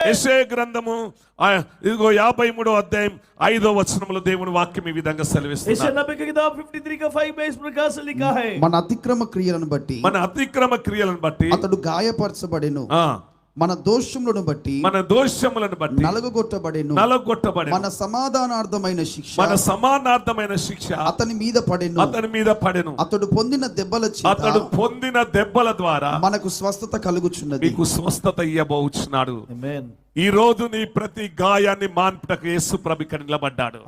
ఎసే గ్రంథము ఇదిగో యాభై మూడో అధ్యాయం ఐదో వచనంలో దేవుని వాక్యం ఈ విధంగా సెలవిస్తుంది మన అతిక్రమ క్రియలను బట్టి మన అతిక్రమ క్రియలను బట్టి అతడు గాయపరచబడిను. మన దోషములను బట్టి మన దోషములను బట్టి నలగొట్టబడెను. నలగొట్టబడెను. మన సమాధానార్థమైన శిక్ష మన సమానార్థమైన శిక్ష అతని మీద పడెను. అతని మీద పడెను. అతడు పొందిన దెబ్బల చేత అతడు పొందిన దెబ్బల ద్వారా మనకు స్వస్థత కలుగుచున్నది. మీకు స్వస్థత ఇయ్యబోచున్నాడు. ఆమేన్ ఈ రోజు నీ ప్రతి గాయాన్ని మాన్పుటకు యేసు ప్రభు ఇక్కడ నిలబడ్డాడు.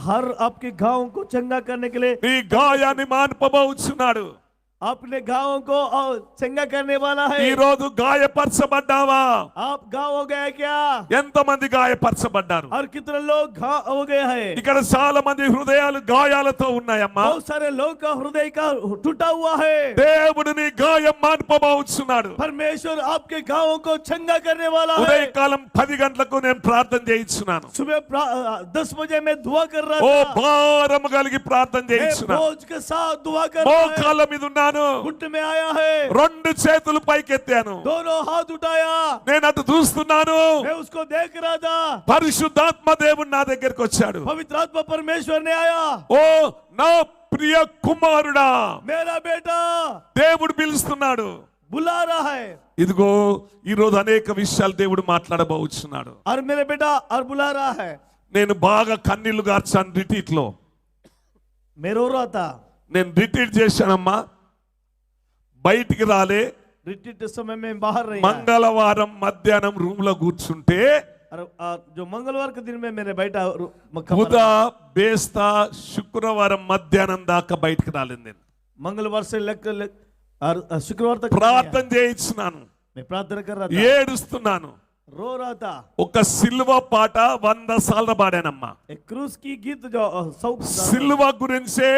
హర్ ఆప్కి గాయం కో చంగా కర్నే కే నీ గాయాన్ని మాన్పబోచున్నాడు. अपने घावों को और चंगा करने वाला ఈ है రోజు గాయపరచబడ్డావా आप घाव हो गए क्या ఎంత మంది గాయపరచబడ్డారు और कितने लोग घाव हो गए हैं ఇక్కడ చాలా మంది హృదయాలు గాయాలతో ఉన్నాయమ్మా बहुत सारे लोग का हृदय का टूटा हुआ है దేవుడు నీ గాయం మాన్పబోచున్నాడు परमेश्वर आपके घावों को चंगा करने वाला है ఉదయకాలం పది గంటలకు నేను ప్రార్థన చేయించున్నాను सुबह प्रा- दस बजे मैं दुआ कर ఓ रहा था భారము కలిగి ప్రార్థన मैं చేయించున్నాను बोझ के साथ दुआ कर रहा है మోకాళ్ళ మీద ఉన్నాను వచ్చాను రెండు చేతులు పైకెత్తాను. నేను అటు చూస్తున్నాను. పరిశుద్ధాత్మ దేవుడు నా దగ్గరకు వచ్చాడు. పవిత్రాత్మ పరమేశ్వర్ ఓ నా ప్రియ కుమారుడా. మేరా బేటా. దేవుడు పిలుస్తున్నాడు. ఇదిగో ఈ రోజు అనేక విషయాలు దేవుడు మాట్లాడబోచున్నాడు. మేరా బేటా అర్ బులారా నేను బాగా కన్నీళ్ళు గార్చాను రిటీట్లో మేరో రాత. నేను రిటీట్ చేశానమ్మా. బయటికి రాలే रिट्रीट के समय में बाहर नहीं आया। మంగళవారం మధ్యాహ్నం రూమ్ లో కూర్చుంటే और आ, जो मंगलवार के दिन में मेरे बेटा रू- मक्का బుధ पर- బేస్తా శుక్రవారం మధ్యాహ్నం దాకా బయటికి రాలేదు నేను मंगलवार से लेकर ले, और आ, शुक्रवार तक नहीं ప్రార్థన చేయించున్నాను आया। मैं प्रार्थना कर रहा था ఏడుస్తున్నాను रो रहा था ఒక సిల్వ పాట వంద సార్లు పాడానమ్మా एक क्रूस की गीत जो आ, सौ సిల్వ గురించే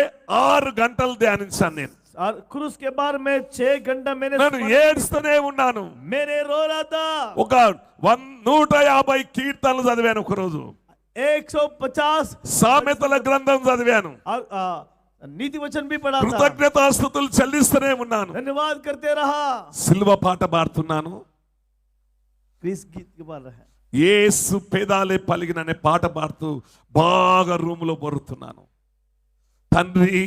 ఆరు గంటలు ధ్యానించాను నేను और क्रूस के बारे में छह घंटा मैंने నేను सुना। ఏడుస్తూనే ఉన్నాను मेरे रो रहा था ఒక వన్ నూట యాభై కీర్తనలు చదివాను ఒక రోజు एक सौ पचास సామెతల గ్రంథం చదివాను और आ, नीति वचन भी पढ़ा था కృతజ్ఞతాస్థుతులు చెల్లిస్తూనే ఉన్నాను धन्यवाद करते रहा సిల్వ పాట పాడుతున్నాను क्रिस गीत के बारे है ఏసు పేదాలే పలిగిన అనే పాట పాడుతూ బాగా రూములో బొరుతున్నాను తండ్రి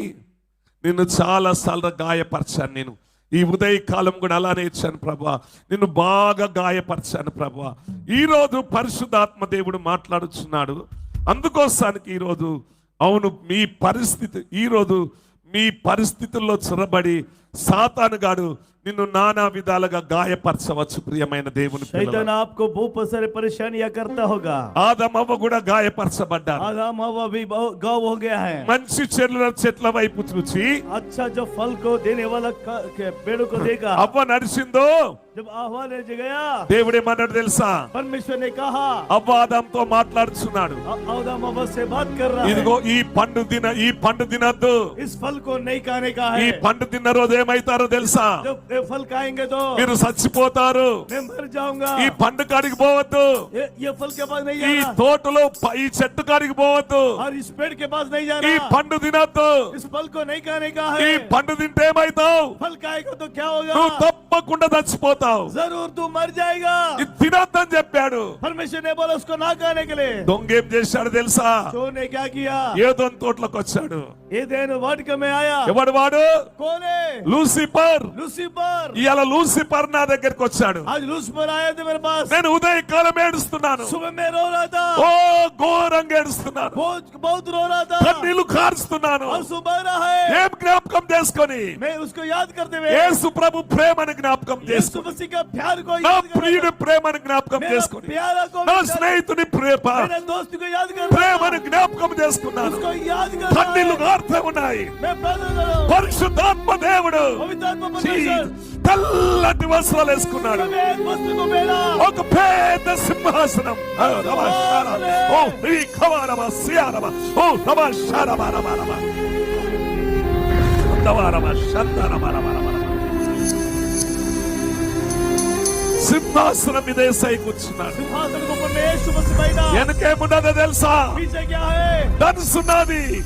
నిన్ను చాలా సార్లు గాయపరిచాను నేను. ఈ ఉదయకాలం కూడా అలానే ఇచ్చాను ప్రభా. నిన్ను బాగా గాయపరిచాను ప్రభా. ఈరోజు పరిశుద్ధాత్మ దేవుడు మాట్లాడుచున్నాడు. అందుకోసానికి ఈరోజు అవును మీ పరిస్థితి ఈరోజు మీ పరిస్థితుల్లో చొరబడి సాతానుగాడు నిన్ను నానా విధాలుగా గాయపరచవచ్చు ప్రియమైన దేవుని సైతాన్ ఆప్కో భూప సరే పరిశానియా కర్తా హోగా. ఆదమ్ అవ్వ కూడా గాయపరచబడ్డారు. ఆదమ్ అవ్వ భీ గావ్ హో గయా హై. మంచి చెట్ల చెట్ల వైపు చూచి అచ్చా జో ఫల్ కో దేనే వాలా పేడు కో దేగా అవ్వ నడిచిందో जब आह्वान ने गया దేవుడేమన్నాడు తెలుసా परमेश्वर ने कहा అవ్వ ఆదాంతో మాట్లాడుచున్నాడు आ- आदम हवा से बात कर रहा ఇదిగో है ఈ పండు తిన ఈ పండు తినద్దు इस फल को नहीं खाने का ఈ है పండు తిన్న రోజు ఏమైతారో తెలుసా जब ये फल खाएंगे तो మీరు చచ్చిపోతారు मैं मर जाऊंगा ఈ పండు కాడికి పోవద్దు ये, ये फल के पास नहीं ఈ जाना తోటలో ప- ఈ చెట్టు కాడికి పోవద్దు और इस पेड़ के पास नहीं ఈ जाना పండు తినద్దు इस फल को नहीं खाने का ఈ है పండు తింటే ఏమైతావు फल खाएगा तो क्या నువ్వు होगा తప్పకుండా చచ్చిపోతావు జరూర్ తూ మర్ జాయేగా. తినొద్దని చెప్పాడు. పర్మిషన్ ఏ బోలా నా ఖానే కే దొంగ ఏం చేశాడు తెలుసా? చోర్ క్యా కియా ఏదోన్ తోటలోకి వచ్చాడు. ఏదేను వాటికమే ఆయా. ఎవడు వాడు? కోనే. లూసిఫర్. లూసిఫర్. ఇయాల లూసిఫర్ నా దగ్గరికి వచ్చాడు. ఆజ్ లూసిఫర్ ఆయా తే మేరే పాస్ నేను ఉదయ కాలం ఏడుస్తున్నాను. సుబహ్ మే రో రహా థా ఓ ఘోరంగా ఏడుస్తున్నాను. బహుత్ బహుత్ రో కారుస్తున్నాను. థా ఏం జ్ఞాపకం చేసుకొని? మే ఉస్కో యాద్ కర్తే హుయే యేసు ప్రభు ప్రేమను జ్ఞాపకం చేసుకొని. मसीह का प्यार को నా याद कर ప్రియుడి ప్రేమను జ్ఞాపకం मेरा చేసుకొని प्यारा को నా याद कर- స్నేహితుని ప్రేమ मेरे दोस्त को याद कर ప్రేమను జ్ఞాపకం చేసుకున్నాను उसको याद कर కన్నీళ్లు కారుతూ ఉన్నాయి मैं प्रार्थना कर रहा हूँ పరిశుద్ధాత్మ దేవుడు पवित्र आत्मा చీ, परमेश्वर తెల్లటి వస్త్రాలు వేసుకున్నాడు मैं एक वस्त्र को मेरा ఒక పెద్ద సింహాసనం ఓ, నమ శారమ. ఓ ఈ ఖవారమ సియారమ ఓ నమ శారమ రమ రమ నవరమ శంతరమ రమ రమ రమ. సింహాసనం మీద ఏసై కూర్చున్నాడు. వెనకేమున్నదో తెలుసా? ధనుసున్నది.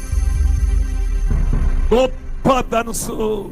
గొప్ప ధనుసు.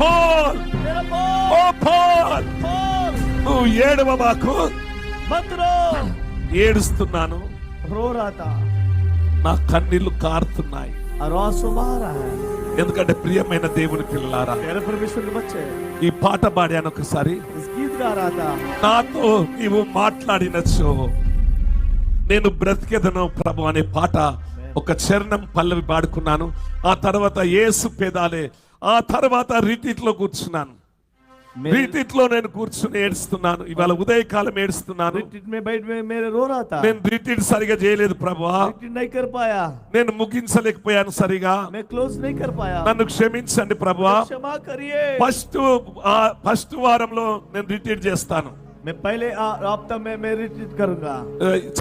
పాల్ ఓ పాల్ నువ్వు ఏడవ మాకు ఏడుస్తున్నాను. రోరాత నా కన్నీళ్ళు కారుతున్నాయి. ఎందుకంటే ప్రియమైన దేవుని పిల్లారా ఈ పాట పాడాను ఒకసారి. నాతో నీవు మాట్లాడినచ్చు నేను బ్రతికెదను ప్రభు అనే పాట ఒక చరణం పల్లవి పాడుకున్నాను. ఆ తర్వాత ఏసు పేదాలే ఆ తర్వాత రీతిట్లో కూర్చున్నాను. రీతిట్లో నేను కూర్చుని ఏడుస్తున్నాను. ఇవాళ ఉదయకాలం ఏడుస్తున్నాను. నేను రీటిట్ సరిగా చేయలేదు ప్రభావా నేను ముగించలేకపోయాను సరిగా. నన్ను క్షమించండి ప్రభా. ఫస్ట్ ఫస్ట్ వారంలో నేను రిటీట్ చేస్తాను.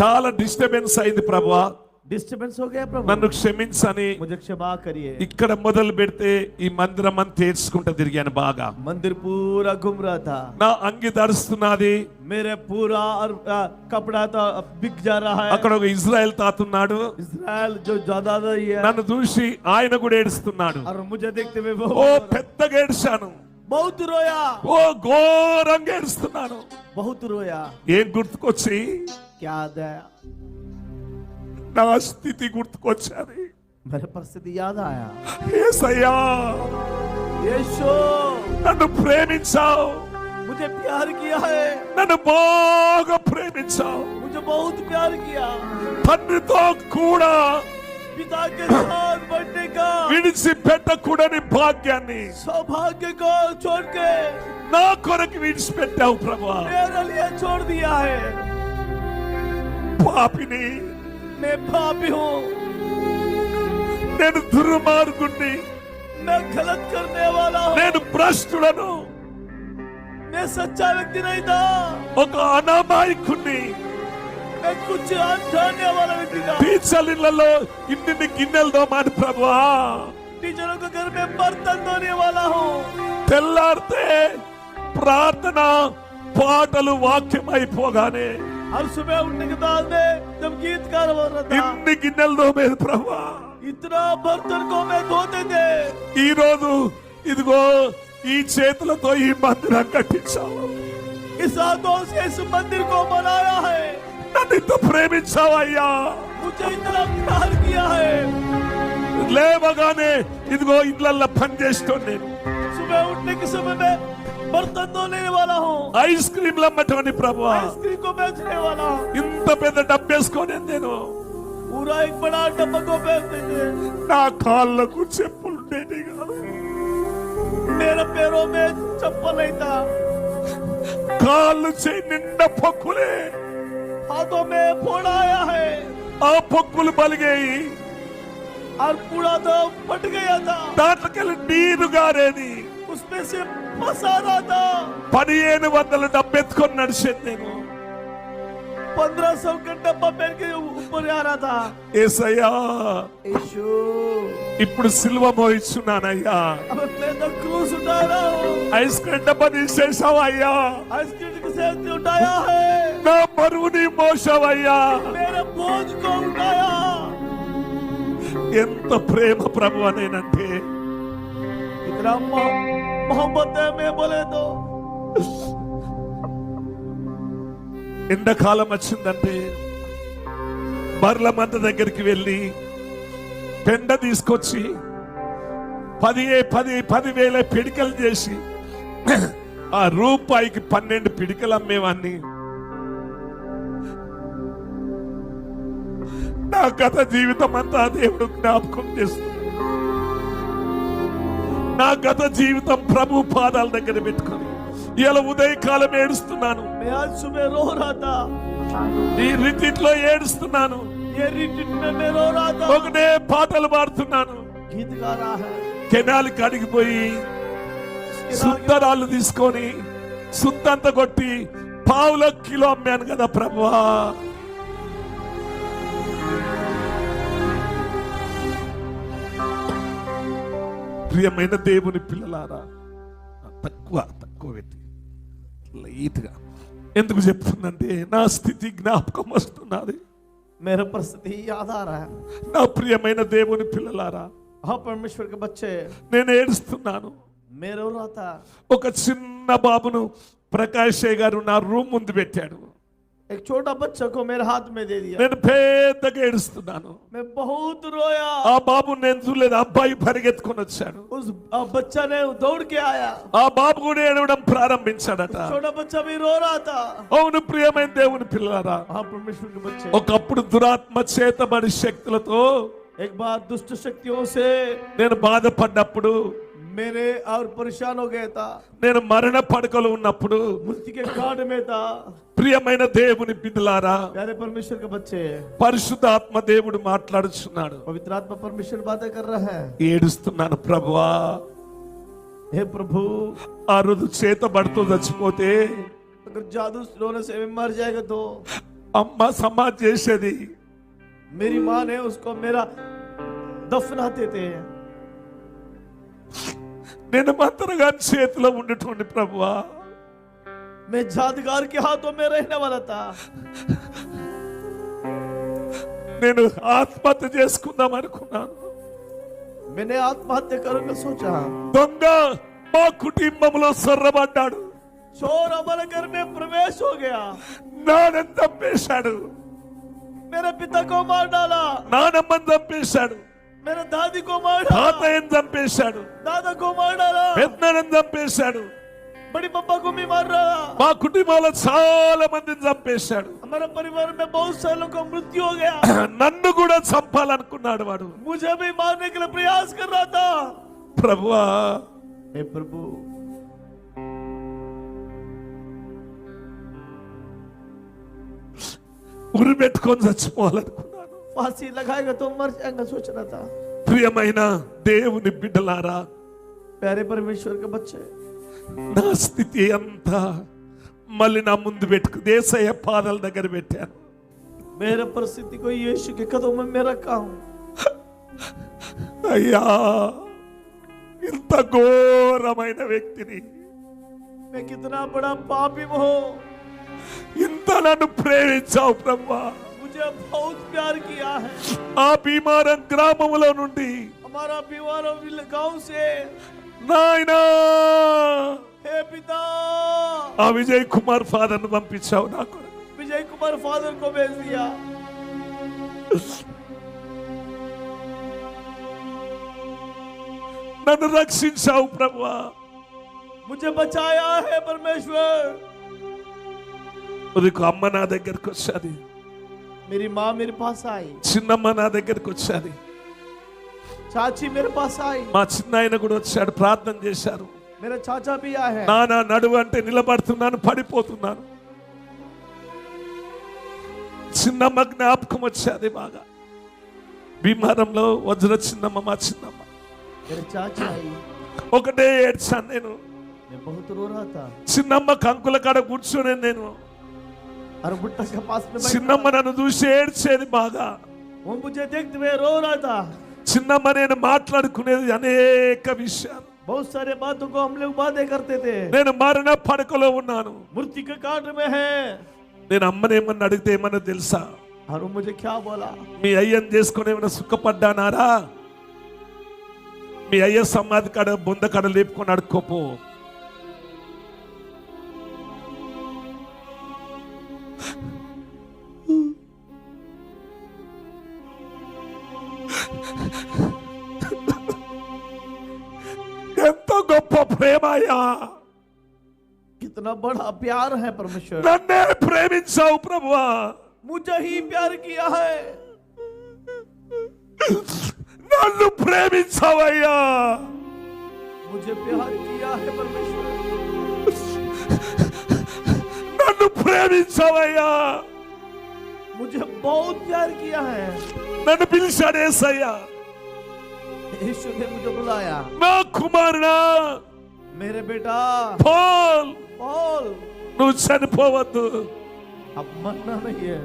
చాలా డిస్టర్బెన్స్ అయింది ప్రభా. డిస్టర్బెన్స్ నన్ను క్షమించని ఇక్కడ మొదలు పెడితే ఈ మందిరం అని తేర్చుకుంటా తిరిగాను బాగా. మందిర్ పూరా గుమ్రాతా నా అంగి ధరుస్తున్నది. మేరే పూరా కపడాతో బిగ్ జా రహా అక్కడ ఒక ఇజ్రాయెల్ తాత ఉన్నాడు. ఇజ్రాయెల్ జో జాదాదా నన్ను చూసి ఆయన కూడా ఏడుస్తున్నాడు. ముజే దేఖ్తే ఓ పెద్దగా ఏడ్చాను. బౌత్ రోయా ఓ ఘోరంగా ఏడుస్తున్నాను. బౌత్ రోయా ఏం గుర్తుకొచ్చి? క్యా దయా నా స్థితి గుర్తుకొచ్చాది मेरे परिस्थिति याद आया ఏసయ్యా यीशु నన్ను ప్రేమించావు मुझे प्यार किया है నన్ను బాగా ప్రేమించావు मुझे बहुत प्यार किया తండ్రితో కూడా पिता के साथ बढ़ने का విడిచిపెట్టకూడని భాగ్యాన్ని सौभाग्य को छोड़ के నా కొరకు విడిచిపెట్టావు ప్రభా मेरे लिए छोड़ दिया है పాపిని मैं पापी हूँ నేను దుర్మార్గుణ్ణి मैं गलत करने वाला हूँ నేను భ్రష్టుడను मैं सच्चा व्यक्ति नहीं था ఒక అనామాయకుణ్ణి मैं कुछ अनजाने वाला व्यक्ति था టీచర్లలో ఇన్ని గిన్నెలు దోమాను ప్రభా टीचरों के घर में बर्तन धोने वाला हूँ తెల్లారితే ప్రార్థన పాటలు వాక్యం అయిపోగానే हर सुबह उठने के बाद में जब गीत गा हो रहा था ఇన్ని గిన్నెలు దోమేది ప్రభా इतना बर्तन को मैं धोते थे ఈ రోజు ఇదిగో ఈ చేతులతో ఈ మందిరం కట్టించావు इस हाथों से इस मंदिर को बनाया है నన్ను ఇంత ప్రేమించావయ్యా मुझे इतना प्यार किया है లేవగానే ఇదిగో ఇళ్ళల్లో పని చేస్తాను నేను सुबह उठने के समय में बर्तन धोने वाला हूँ ఐస్ క్రీమ్లు అమ్మటమని ప్రభా आइसक्रीम को बेचने वाला हूँ ఇంత పెద్ద డబ్బేసుకొని నేను पूरा एक बड़ा डब्बा को बेचते थे నా కాళ్ళకు చెప్పులు ఉండేవి కాదు मेरे पैरों में चप्पल नहीं था కాళ్ళు చేయి నిండా పొక్కులే हाथों में फोड़ा आया है ఆ పొక్కులు బలిగాయి और पूरा तो फट गया था దాంట్లోకెళ్ళి నీరు గారేది उसमें से पस आ रहा था పదిహేను వందలు డబ్బెత్తుకొని నడిచేది నేను. ఇప్పుడు సిల్వ మోహిస్తున్నానయ్యా ఐస్ క్రీమ్ డబ్బా తీసేసావు అయ్యా? ఐస్ క్రీమ్ ఉంటాయా? నా బరువుని మోసావయ్యా. ఎంత ప్రేమ ప్రభు అనేనంటే मोहब्बत है मैं बोले तो ఎండాకాలం వచ్చిందంటే బర్ల మంద దగ్గరికి వెళ్ళి పెండ తీసుకొచ్చి పది పది పదివేల పిడికలు చేసి ఆ రూపాయికి పన్నెండు పిడికలు అమ్మేవాన్ని నా గత జీవితం అంతా దేవుడు జ్ఞాపకం చేస్తుంది నా గత జీవితం ప్రభు పాదాల దగ్గర పెట్టుకుని ఇలా ఉదయకాలం ఏడుస్తున్నాను. ఈ రిటిట్లో ఏడుస్తున్నాను. ఒకటే పాటలు పాడుతున్నాను. కెనాలి కడిగిపోయి సుందరాలు తీసుకొని సుద్దంత కొట్టి పావుల కిలో అమ్మాను కదా ప్రభువా ప్రియమైన దేవుని పిల్లలారా? తక్కువ తక్కువ పెట్టి లైట్గా. ఎందుకు చెప్తుందంటే నా స్థితి జ్ఞాపకం వస్తున్నది. మేర పరిస్థితి ఆధారా. నా ప్రియమైన దేవుని పిల్లలారా ఆ పరమేశ్వరికి వచ్చే నేను ఏడుస్తున్నాను. మేర ఒక చిన్న బాబును ప్రకాష్ గారు నా రూమ్ ముందు పెట్టాడు. एक छोटा बच्चा को मेरे हाथ में दे दिया నేను పెద్దగా ఏడుస్తున్నాను मैं बहुत रोया ఆ బాబు నేను చూడలేదు ఆ అబ్బాయి పరిగెత్తుకొని వచ్చాడు उस आ, बच्चा ने दौड़ के आया ఆ బాబు కూడా ఏడవడం ప్రారంభించాడట छोटा बच्चा भी रो रहा था అవును ప్రియమైన దేవుని పిల్లలారా हाँ परमेश्वर के बच्चे ఒకప్పుడు దురాత్మ చేతబడి శక్తులతో एक बार दुष्ट शक्तियों से నేను బాధపడ్డప్పుడు मेरे और परेशान हो गया था నేను మరణ పడకలో ఉన్నప్పుడు मृत्यु के काट में था ప్రియమైన దేవుని బిడ్డలారా प्यारे परमेश्वर के बच्चे పరిశుద్ధ ఆత్మ దేవుడు మాట్లాడుచున్నాడు पवित्र आत्मा परमेश्वर बातें कर रहा है ఏడుస్తున్నాను ప్రభువా हे प्रभु ఆ రోజు చేతబడుతూ చచ్చిపోతే अगर जादू रोने से मैं मर जाएगा तो అమ్మ సమాధి చేసేది मेरी माँ ने उसको मेरा दफनाते थे నేను మంత్రగా చేతిలో ఉండేటువంటి ప్రభువా मैं जादगार के हाथों में रहने वाला था నేను ఆత్మహత్య చేసుకుందాం అనుకున్నాను मैंने आत्महत्या करूंगा सोचा దొంగ మా కుటుంబంలో సొర్రబడ్డాడు चोर हमारे घर में प्रवेश हो गया నాన్నని చంపేశాడు मेरे पिता को मार डाला నానమ్మని చంపేశాడు మేర దాది కుమారుడు. తాతయ్యను చంపేశాడు. దాదా కుమారుడు పెద్దలను చంపేశాడు. బడి పప్పకు మీ మార్రా. మా కుటుంబాల చాలా మందిని చంపేశాడు. మన పరివారం మే ఒక మృత్యు నన్ను కూడా చంపాలనుకున్నాడు వాడు. ముజే భీ మార్నే కే ప్రయాస్ కర్ ప్రభువా. ఏ ప్రభు. ఉరి పెట్టుకొని చచ్చిపోవాలనుకున్నాడు. फांसी लगाएगा तो मर जाएगा सोच रहा था ప్రియమైన దేవుని బిడ్డలారా प्यारे परमेश्वर के बच्चे నా స్థితి అంతా మళ్ళీ నా ముందు పెట్టుకు దేశయ్య పాదాల దగ్గర పెట్టాను मेरे परिस्थिति को यीशु के कदमों में रखा हूं అయ్యా ఇంత ఘోరమైన వ్యక్తిని मैं कितना बड़ा पापी हूँ ఇంత నన్ను ప్రేమించావు ప్రభా मुझे बहुत प्यार किया है ఆ భీమారం గ్రామములో నుండి हमारा बीमारों गांव से నాయనా हे पिता ఆ విజయ్ కుమార్ ఫాదర్ ను పంపించావు నాకు विजय कुमार फादर को भेज दिया నన్ను రక్షించావు ప్రభా मुझे बचाया है परमेश्वर ఉదయకు అమ్మ నా దగ్గరకు వచ్చాది मेरी माँ मेरे पास आई చిన్నమ్మ నా దగ్గరకు వచ్చాది चाची मेरे पास आई మా చిన్న ఆయన కూడా వచ్చాడు ప్రార్థన చేశారు मेरा चाचा भी आया है నానా నడువు అంటే నిలబడుతున్నాను పడిపోతున్నాను చిన్నమ్మ జ్ఞాపకం వచ్చేది బాగా భీమారంలో వజ్ర చిన్నమ్మ మా చిన్నమ్మ मेरे चाची आई ఒకటే ఏడ్చాను నేను मैं बहुत रो रहा था చిన్నమ్మ కంకుల కాడ కూర్చొని నేను और बुट्टा के पास में बैठा చిన్నమ్మ నన్ను చూసి ఏడ్చేది బాగా वो मुझे देखते हुए रो रहा था చిన్నమ్మ నేను మాట్లాడుకునేది అనేక విషయాలు बहुत सारे बातों को हम लोग बातें करते थे నేను మరణ పడకలో ఉన్నాను मूर्ति के काट में है నేను అమ్మని ఏమన్నా అడిగితే ఏమన్నా తెలుసా और वो मुझे क्या बोला మీ అయ్యని చేసుకొని ఏమైనా సుఖపడ్డానారా మీ అయ్య సమాధి కాడ బొంద కాడ లేపుకొని అడుక్కోపో प्रेम कितना बड़ा प्यार है परमेश्वर। नन्हे प्रेम सौ प्रभु मुझे ही प्यार किया है। नन्हे प्रेम सौ भैया मुझे प्यार किया है परमेश्वर। नन्हे प्रेम सौ भैया मुझे बहुत प्यार किया है। मैंने पिलशाने सया यीशु ने मुझे बुलाया। मैं कुमार ना मेरे बेटा పోల్ पॉल నువ్వు చనిపోవద్దు अब मरना नहीं है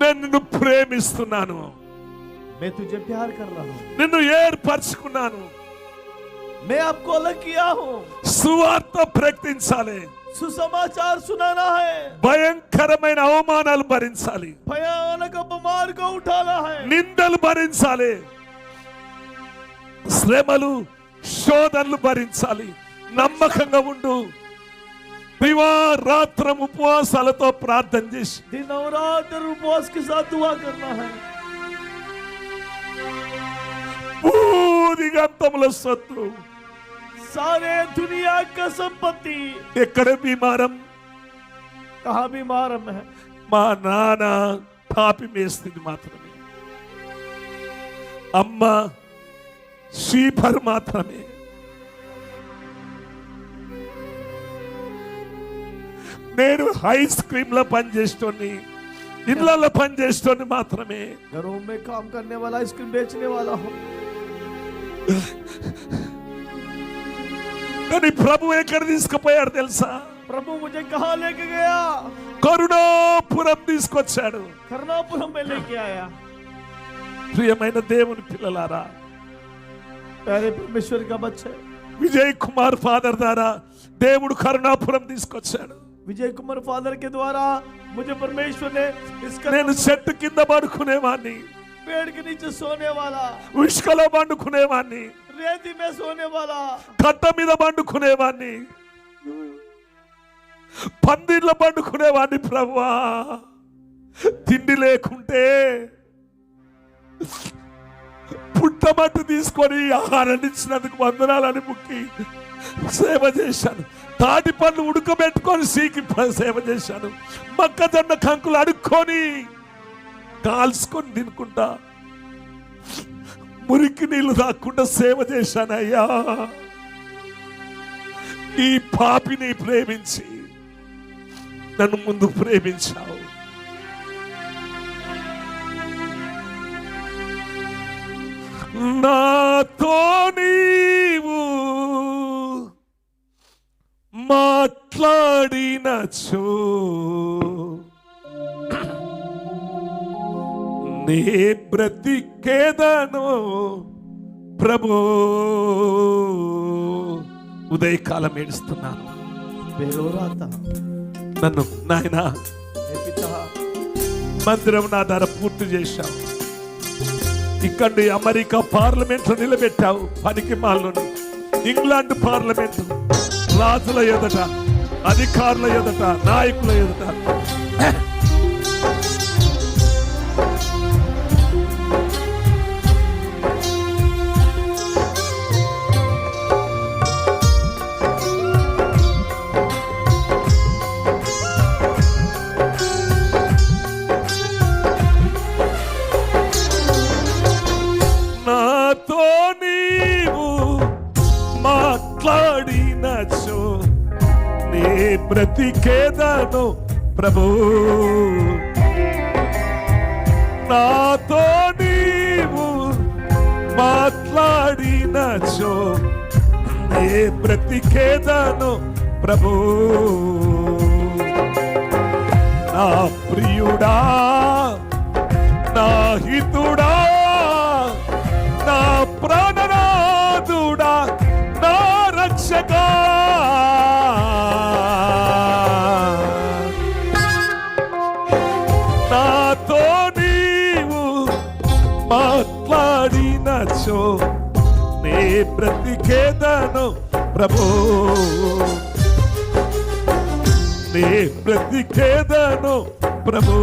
నేను నిన్ను ప్రేమిస్తున్నాను मैं तुझे प्यार कर रहा हूँ నిన్ను ఏర్పరచుకున్నాను मैं आपको अलग किया हूँ సువార్త ప్రకటించాలి सुसमाचार सुनाना है భయంకరమైన అవమానాలు భరించాలి भयानक अपमान को उठाना है నిందలు భరించాలి శ్రమలు శోధనలు భరించాలి. నమ్మకంగా ఉండు. దివారాత్రం ఉపవాసాలతో ప్రార్థన చేసి. దినవరాత్ర ఉపవాస్కి సారే దునియా సంపత్తి. ఎక్కడ బీమారం కహా బీమారం మా నాన్న కాపి మేస్తుంది మాత్రమే. అమ్మ షీఫర్ మాత్రమే నేను ఐస్ క్రీమ్ లో పనిచేస్తోని ఇళ్లలో పనిచేస్తోని మాత్రమే घरों में काम करने वाला आइसक्रीम बेचने वाला हूँ కానీ ప్రభు ఎక్కడ తీసుకుపోయాడు తెలుసా प्रभु मुझे कहाँ लेके गया కరుణాపురం తీసుకొచ్చాడు करनापुरम में लेके आया ప్రియమైన దేవుని పిల్లలారా ప్యారే పరమేశ్వర్ కబచ్చే. విజయ్ కుమార్ ఫాదర్ ద్వారా దేవుడు కరుణాపురం తీసుకొచ్చాడు. విజయ్ కుమార్ ఫాదర్కి ద్వారా ముజే పరమేశ్వరే నేను చెట్టు కింద పడుకునేవాడిని పేడికి నుంచి సోనేవాలా? ఉష్కలో పండుకునేవాడిని రేతి మీద సోనేవాలా? కట్ట మీద పండుకునేవాడిని పందిళ్ళ పండుకునేవాడిని ప్రవ్వా. తిండి లేకుంటే పుట్టమట్టు తీసుకొని ఆహారాన్ని ఇచ్చినందుకు వందనాలని ముక్కి సేవ చేశాను. తాటి పండ్లు ఉడకబెట్టుకొని సీకి సేవ చేశాను. మక్కజొన్న కంకులు అడుక్కొని కాల్చుకొని తినుకుంటా. మురికి నీళ్ళు రాకుండా సేవ చేశానయ్యా ఈ పాపిని ప్రేమించి నన్ను ముందు ప్రేమించావు. నాతో నీవు మాట్లాడినచో. నీ బ్రతికేదను ప్రభు ఉదయకాలం ఏడుస్తున్నాను. నన్ను నాయన మందిరం నా ధర పూర్తి చేశావు. ఇక్కడ అమెరికా పార్లమెంట్లో నిలబెట్టావు పనికి మాలని ఇంగ్లాండ్ పార్లమెంట్. రాజుల ఎదుట అధికారుల ఎదుట నాయకుల ఎదుట. బ్రతికేదను ప్రభు నాతో నీవు మాట్లాడినచో ఏ బ్రతికేదను ప్రభు నా ప్రియుడా నా హితుడా ప్రభు నీ బ్రతికేదను ప్రభు.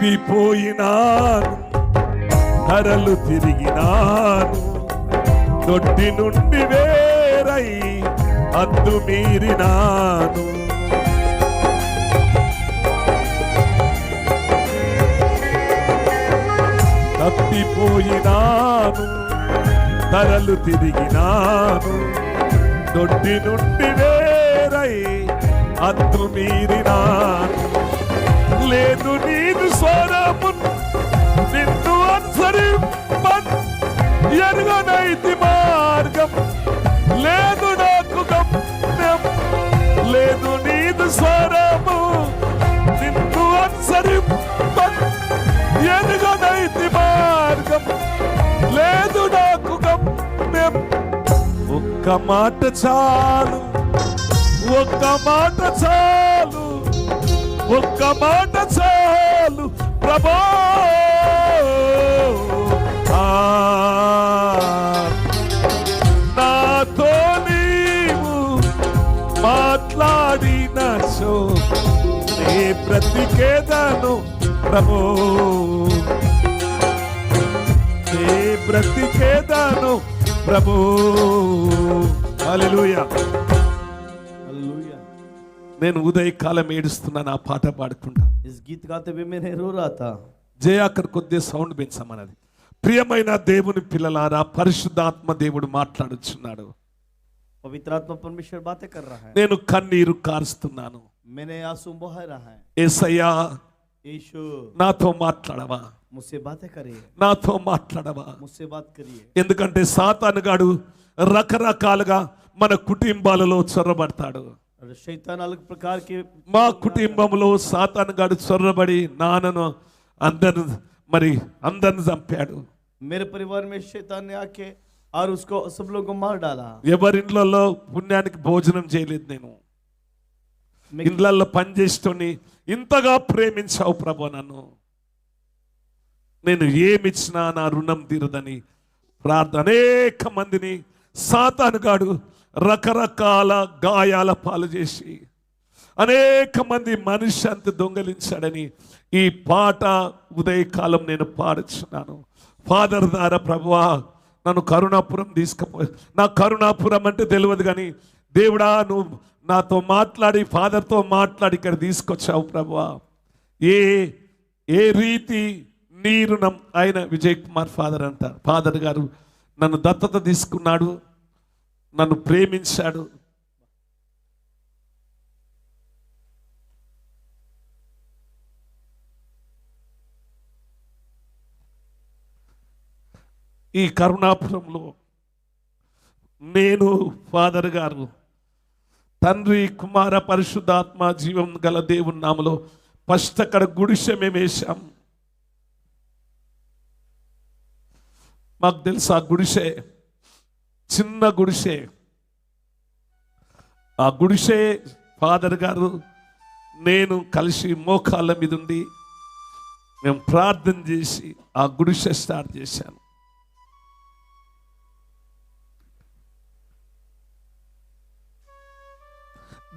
తప్పిపోయినాను ధరలు తిరిగినాను. దొడ్డి నుండి వేరై అద్దు మీరినాను. తప్పిపోయినాను. ధరలు తిరిగినాను. దొడ్డి నుండి వేరై అద్దు మీరినాను. లేదు నీదు నిన్ను అనుసరింపన్ ఎరుగనైతి మార్గం. లేదు నాకు గమ్యం లేదు నీదు స్వరము. నిన్ను అనుసరింపన్ ఎరుగనైతి మార్గం. లేదు నాకు గమ్యం. ఒక్క మాట చాలు ఒక్క మాట చాలు ఒక్క మాట చాలు. చాలు ప్రభో! నాతో నీవు మాట్లాడిన సో నే బ్రతికేదాను ప్రభో. నే బ్రతికేదాను ప్రభో. అలెలుయా నేను ఉదయకాలం ఏడుస్తున్నాను ఆ పాట పాడుకుంటా इस गीत गाते हुए मैं रो रहा था జయాకర్ కొద్దిగా సౌండ్ పెంచమన్నది ప్రియమైన దేవుని పిల్లలారా పరిశుద్ధాత్మ దేవుడు మాట్లాడుచున్నాడు पवित्र आत्मा परमेश्वर बातें कर रहा है నేను కన్నీరు కారుస్తున్నాను मैंने आंसू बहा रहा है ఏసయ్యా यीशु నాతో మాట్లాడవా मुझसे बातें करिए నాతో మాట్లాడవా मुझसे बात करिए ఎందుకంటే సాతానుగాడు రకరకాలుగా మన కుటుంబాలలో చొరబడతాడు మా కుటుంబంలో సాతాన్ గారు చొర్రబడి నాన్నను అందరు మరి అందరిని చంపాడు. మీరు పరివారం మే ఆకే ఆర్ ఉస్కో ఎవరింట్లలో పుణ్యానికి భోజనం చేయలేదు నేను. ఇండ్లల్లో పనిచేస్తుని ఇంతగా ప్రేమించావు ప్రభు నన్ను. నేను ఏమిచ్చినా నా రుణం తీరదని ప్రార్థన అనేక మందిని సాతానుగాడు రకరకాల గాయాల పాలు చేసి అనేక మంది మనశ్శాంతి దొంగలించాడని ఈ పాట ఉదయకాలం నేను పాడుచున్నాను. ఫాదర్ ద్వారా ప్రభువా నన్ను కరుణాపురం తీసుకుపో నా కరుణాపురం అంటే తెలియదు కానీ దేవుడా నువ్వు నాతో మాట్లాడి ఫాదర్తో మాట్లాడి ఇక్కడ తీసుకొచ్చావు ప్రభువా. ఏ ఏ రీతి నీరు రుణం ఆయన విజయ్ కుమార్ ఫాదర్ అంట ఫాదర్ గారు నన్ను దత్తత తీసుకున్నాడు. నన్ను ప్రేమించాడు. ఈ కరుణాపురంలో నేను ఫాదర్ గారు తండ్రి కుమార పరిశుద్ధాత్మ జీవం గల దేవుని నామలో ఫస్ట్ అక్కడ గుడిసె మేము వేశాం. మాకు తెలుసు ఆ గుడిసె చిన్న గుడిసె. ఆ గుడిసె ఫాదర్ గారు నేను కలిసి మోకాళ్ళ మీద ఉండి మేము ప్రార్థన చేసి ఆ గుడిసె స్టార్ట్ చేశాను.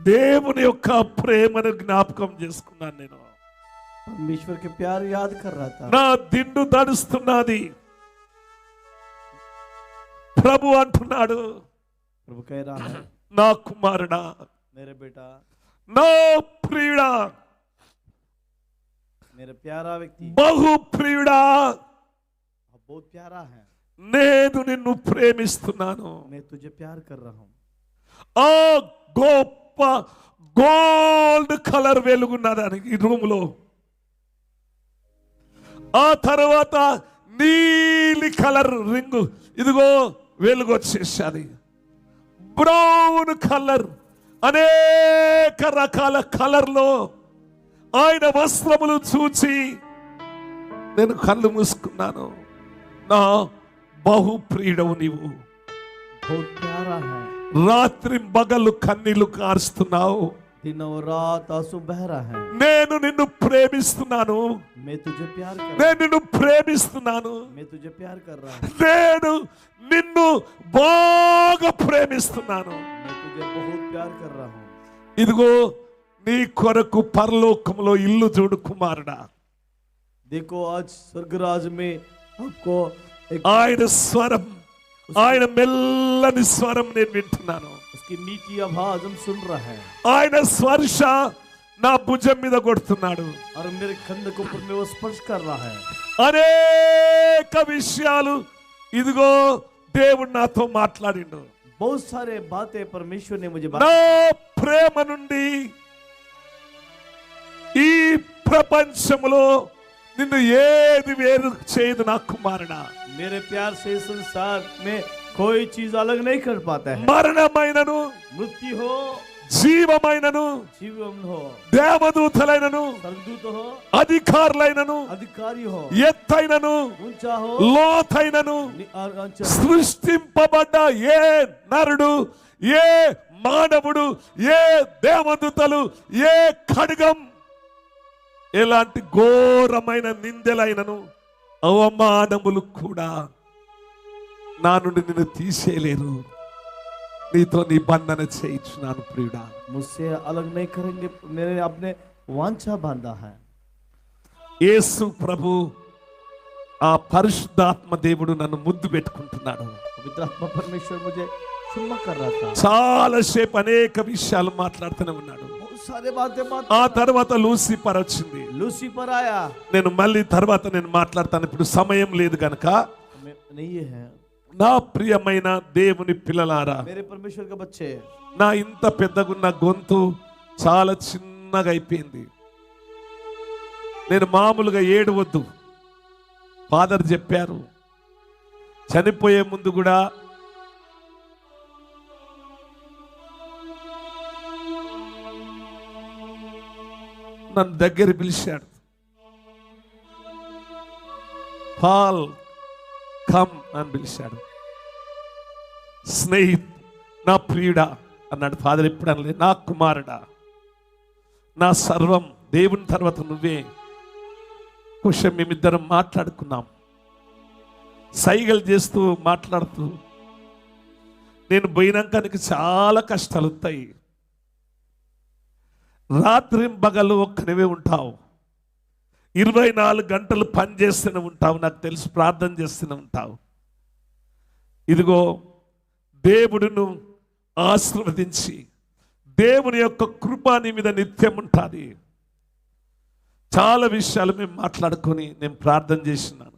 దేవుని యొక్క ప్రేమను జ్ఞాపకం చేసుకున్నాను నేను. పరమేశ్వర్ ప్యారు యాద్ నా దిండు తడుస్తున్నది. ప్రభు అంటున్నాడు प्रभु कह रहा है నా కుమారుడా मेरे बेटा నా ప్రియుడా मेरा प्यारा व्यक्ति బహు ప్రియుడా आप बहुत प्यारा है నేను నిన్ను ప్రేమిస్తున్నాను मैं तुझे प्यार कर रहा हूँ ఆ గొప్ప గోల్డ్ కలర్ వెలుగున్నదని ఈ రూమ్ లో ఆ తర్వాత నీలి కలర్ రింగు ఇదిగో వెలుగు వచ్చేసాది బ్రౌన్ కలర్ అనేక రకాల కలర్లో ఆయన వస్త్రములు చూచి నేను కళ్ళు మూసుకున్నాను. నా బహుప్రియుడవు నీవు. రాత్రి బగలు కన్నీళ్ళు కారుస్తున్నావు. दिन और रात आंसू बह रहा है నేను నిన్ను ప్రేమిస్తున్నాను मैं तुझे प्यार कर నేను నిన్ను ప్రేమిస్తున్నాను मैं तुझे प्यार कर रहा हूँ నేను నిన్ను బాగా ప్రేమిస్తున్నాను मैं तुझे बहुत प्यार कर रहा हूँ ఇదిగో నీ కొరకు పరలోకములో ఇల్లు చూడు కుమారుడా देखो आज स्वर्गराज में आपको एक ఆయన స్వరం ఆయన మెల్లని స్వరం నేను వింటున్నాను उसकी मीठी आवाज हम सुन रहे हैं ఆయన స్పర్శ నా భుజం మీద కొడుతున్నాడు और मेरे कंध के ऊपर में वो स्पर्श कर रहा है అనేక విషయాలు ఇదిగో దేవుడు నాతో మాట్లాడిండు बहुत सारे बातें परमेश्वर ने मुझे నా बात ప్రేమ నుండి ఈ ప్రపంచములో నిన్ను ఏది వేరు చేయదు నా కుమారుడా मेरे प्यार से इस संसार में కోయి చీజ్ అలగ్ నై కర్ పాతా హై మరణమైనను మృత్యు హో జీవమైనను జీవమును దేవదూతలైనను సర్దూతహో అధికారులైనను అధికారియో ఎత్తైనను ఉంచాహో లోతైనను సృష్టింపబడ్డ ఏ నరుడు ఏ మానవుడు ఏ దేవదూతలు ఏ ఖడ్గం ఎలాంటి ఘోరమైన నిందెలైనను అవమానములు కూడా నా నుండి నిన్ను తీసేయలేరు. నీతో నిబంధన చేయించున్నాను ప్రియుడా. ముస్సే అలగ్ నేను అప్నే వాంఛా బాంధా యేసు ప్రభు ఆ పరిశుద్ధాత్మ దేవుడు నన్ను ముద్దు పెట్టుకుంటున్నాడు. పవిత్రాత్మ పరమేశ్వర్ ముజే చాలా సేపు అనేక విషయాలు మాట్లాడుతూనే ఉన్నాడు. ఆ తర్వాత లూసిఫర్ వచ్చింది. లూసిఫర్ ఆయా నేను మళ్ళీ తర్వాత నేను మాట్లాడతాను ఇప్పుడు సమయం లేదు కనుక నా ప్రియమైన దేవుని పిల్లలారా నా ఇంత పెద్దగున్న గొంతు చాలా చిన్నగా అయిపోయింది. నేను మామూలుగా ఏడవద్దు. ఫాదర్ చెప్పారు చనిపోయే ముందు కూడా నన్ను దగ్గర పిలిచాడు. పాల్ కమ్ అని పిలిచాడు. స్నేహిత్ నా ప్రియుడా అన్నాడు. ఫాదర్ ఎప్పుడు అనలేదు. నా కుమారుడా నా సర్వం దేవుని తర్వాత నువ్వే. కొంచెం మేమిద్దరం మాట్లాడుకున్నాం. సైగలు చేస్తూ మాట్లాడుతూ నేను పోయినాక నీకు చాలా కష్టాలు వస్తాయి. రాత్రి బగలు ఒక్కనివే ఉంటావు. ఇరవై నాలుగు గంటలు పని చేస్తూనే ఉంటావు నాకు తెలుసు ప్రార్థన చేస్తూనే ఉంటావు. ఇదిగో దేవుడును ఆశీర్వదించి దేవుని యొక్క కృప నీ మీద నిత్యం ఉంటుంది. చాలా విషయాలు మేము మాట్లాడుకొని నేను ప్రార్థన చేసినాను.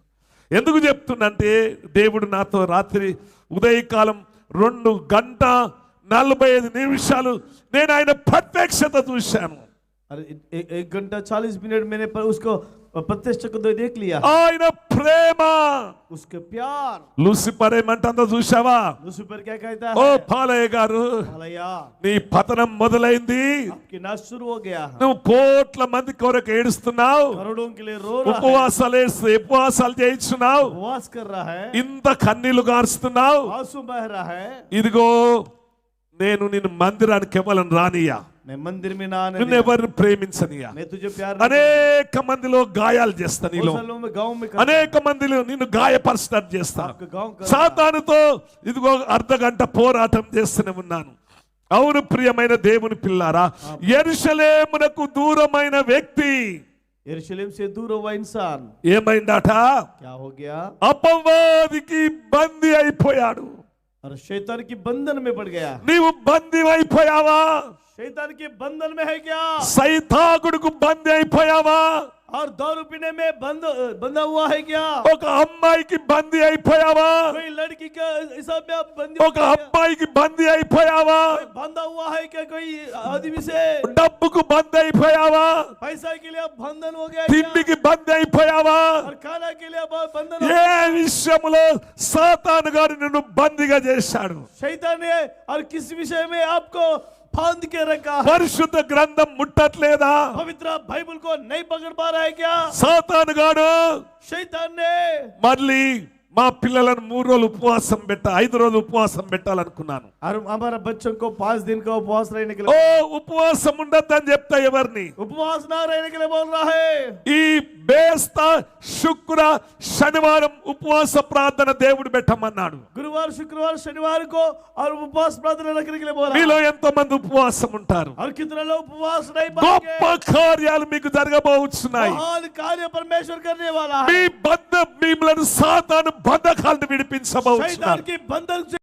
ఎందుకు చెప్తున్నంటే దేవుడు నాతో రాత్రి ఉదయకాలం రెండు గంట నలభై ఐదు నిమిషాలు నేను ఆయన ప్రత్యక్షత చూశాను. अरे ए- ए- एक घंटा चालीस मिनट मैंने पर उसको प्रत्यक्ष को तो देख लिया ఆయన ప్రేమ उसके प्यार లూసిఫర్ ఏమంటుందో చూసావా लूसीफर क्या कहता ఓ है పాలయ్య గారు भलैया నీ పతనం మొదలైంది आपकी नाश शुरू हो गया है నువ్వు కోట్ల మంది కొరకు ఏడుస్తున్నావు करोड़ों के लिए रो रहा है ఉపవాసాలు వేస్తూ ఉపవాసాలు చేయించున్నావు उपवास कर रहा है ఇంత కన్నీళ్లు గారుస్తున్నావు आंसू बह रहा है ఇదిగో నేను నిన్ను మందిరానికి ఇవ్వాలని రానియా मैं मंदिर में ना आने నిన్ను दिया। ఎవరిని ప్రేమించనియా मैं तुझे प्यार नहीं అనేక మందిలో గాయాలు చేస్తా करता। నీలో बहुत सालों में गांव में कर అనేక మందిలో నిన్ను గాయపరచడం చేస్తా आपके गांव कर సాతానుతో ఇదిగో అర్ధ గంట పోరాటం చేస్తూనే ఉన్నాను అవును ప్రియమైన దేవుని పిల్లారా ఎరుషలేమునకు దూరమైన వ్యక్తి यरूशलेम से दूर हुआ इंसान ఏమైందట क्या हो गया అపవాదికి బందీ అయిపోయాడు और शैतान की बंधन में पड़ गया నీవు బందీ అయిపోయావా शैतान के बंधन में है क्या సైతాకుడుకు బందీ అయిపోయావా और दारू पीने में बंद बंधा हुआ है क्या ఒక అమ్మాయికి బందీ అయిపోయావా कोई लड़की का हिसाब में आप बंदी ఒక అబ్బాయికి బందీ అయిపోయావా कोई बंधा हुआ है क्या कोई आदमी से డబ్బుకు బందీ అయిపోయావా पैसा के लिए आप बंधन हो गया क्या? తిండికి బందీ అయిపోయావా और खाना के लिए आप बंधन हो ఏ విషయంలో సాతాను గారు నిన్ను బందీగా చేశాడు शैतान ने और किस विषय में आपको फांद के रखा है పరిశుద్ధ గ్రంథం ముట్టట్లేదా पवित्र बाइबल को नहीं पकड़ पा रहा है क्या సాతాను గాడు शैतान ने మళ్ళీ మా పిల్లలను మూడు రోజులు ఉపవాసం పెట్ట ఐదు రోజులు ఉపవాసం పెట్టాలనుకున్నాను और हमारा बच्चों को पांच दिन का उपवास रहने के ఓ लिए ఉపవాసం ఉండొద్దని చెప్తా ఎవరిని उपवास ना रहने के लिए बोल रहा है ఈ బేస్త శుక్ర శనివారం ఉపవాస ప్రార్థన దేవుడు పెట్టమన్నాడు गुरुवार शुक्रवार शनिवार को और उपवास प्रार्थना रखने के लिए बोला మీలో ఎంతో మంది ఉపవాసం ఉంటారు और कितने लोग उपवास नहीं గొప్ప पाएंगे కార్యాలు మీకు జరగబోతున్నాయి महान कार्य परमेश्वर करने वाला మీ है బంధ మిమ్మల్ని సాతాను బంధకాలను విడిపించబోతున్నాను